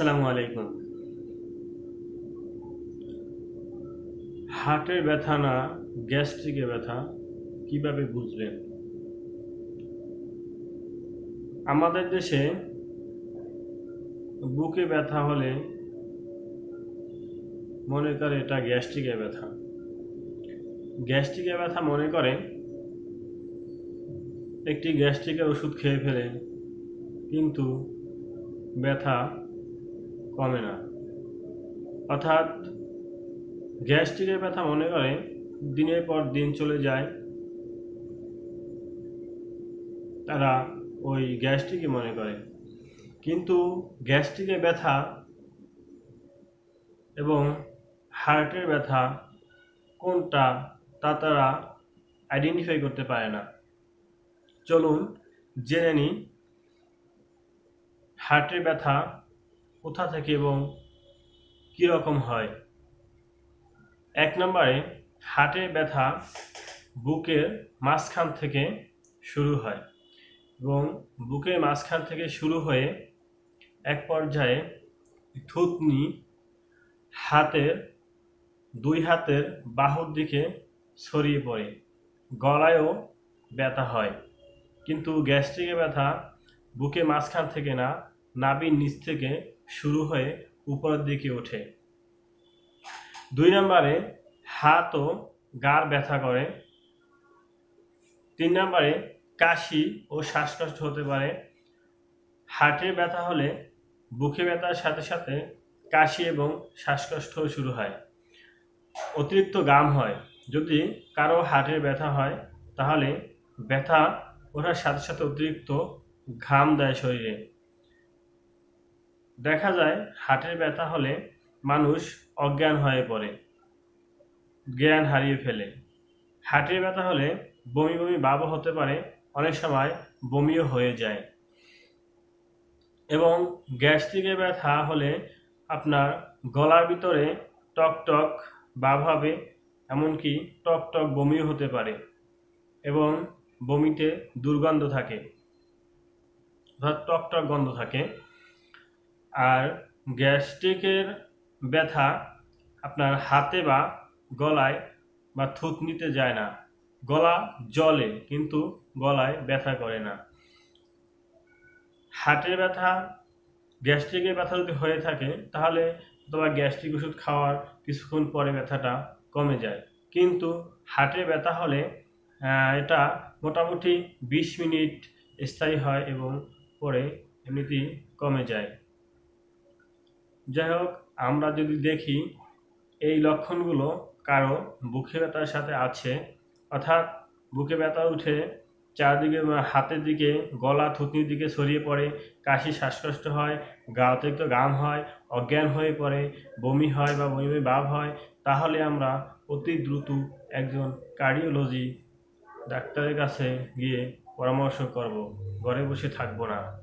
আসসালামু আলাইকুম। হার্টের ব্যথা না গ্যাস্ট্রিকের ব্যথা, কীভাবে বুঝবেন? আমাদের দেশে বুকে ব্যথা হলে মনে করে এটা গ্যাস্ট্রিকের ব্যথা। গ্যাস্ট্রিকের ব্যথা মনে করে একটি গ্যাস্ট্রিকের ওষুধ খেয়ে ফেলে, কিন্তু ব্যথা কমে না। অর্থাৎ, গ্যাস্ট্রিকের ব্যথা মনে করে, দিনের পর দিন চলে যায়। তারা ওই গ্যাস্ট্রিকই মনে করে। কিন্তু গ্যাস্ট্রিকের ব্যথা এবং হার্টের ব্যথা কোনটা, তা তারা আইডেন্টিফাই করতে পারে না। চলুন জেনে নিই, হার্টের ব্যথা কোথা থেকে এবং কীরকম হয়? এক নম্বরে হার্টের ব্যথা বুকের মাঝখান থেকে শুরু হয় এবং বুকের মাঝখান থেকে শুরু হয়ে এক পর্যায়ে থুতনি হাতের, দুই হাতের বাহুর দিকে ছড়িয়ে পড়ে, গলায়ও ব্যথা হয়। কিন্তু গ্যাস্ট্রিকের ব্যথা বুকে মাঝখান থেকে না, নাভির নিচ থেকে শুরু হয়ে উপরের দিকে ওঠে। দুই নম্বরে হাত ও গার ব্যথা করে। তিন নম্বরে কাশি ও শ্বাসকষ্ট হতে পারে। হার্টের ব্যথা হলে বুকে ব্যথার সাথে সাথে কাশি এবং শ্বাসকষ্টও শুরু হয়। অতিরিক্ত গাম হয়। যদি কারও হার্টের ব্যথা হয়, তাহলে ব্যথা ওঠার সাথে সাথে অতিরিক্ত ঘাম দেয় শরীরে। দেখা যায় হাটের ব্যথা হলে মানুষ অজ্ঞান হয়ে পড়ে, জ্ঞান হারিয়ে ফেলে। হাটের ব্যথা হলে বমি বমি ভাবও হতে পারে, অনেক সময় বমিও হয়ে যায়। এবং গ্যাস্ট্রিকের ব্যথা হলে আপনার গলার ভিতরে টক টক ভাব হবে, এমনকি টক টক বমিও হতে পারে এবং বমিতে দুর্গন্ধ থাকে। অর্থাৎ টক টক গন্ধ থাকে। আর গ্যাস্ট্রিকের ব্যথা আপনার হাতে বা গলায় বা থুতনিতে যায় না। গলা জলে কিন্তু গলায় ব্যথা করে না। হার্টের ব্যথা, গ্যাস্ট্রিকের ব্যথা যদি হয়ে থাকে, তাহলে তোমার গ্যাস্ট্রিক ওষুধ খাওয়ার কিছুক্ষণ পরে ব্যথাটা কমে যায়। কিন্তু হার্টের ব্যথা হলে এটা মোটামুটি বিশ মিনিট স্থায়ী হয় এবং পরে এমনিতেই কমে যায়। যাই হোক, আমরা যদি দেখি, এই লক্ষণগুলো কারও বুকে ব্যথার সাথে আছে, অর্থাৎ বুকে ব্যথা উঠে চারদিকে হাতের দিকে গলা থুতনির দিকে ছড়িয়ে পড়ে, কাশি শ্বাসকষ্ট হয়, গা অতিরিক্ত গাম হয়, অজ্ঞান হয়ে পড়ে, বমি হয় বা বমি ভাব হয়, তাহলে আমরা অতি দ্রুত একজন কার্ডিওলজি ডাক্তারের কাছে গিয়ে পরামর্শ করব। ঘরে বসে থাকব না।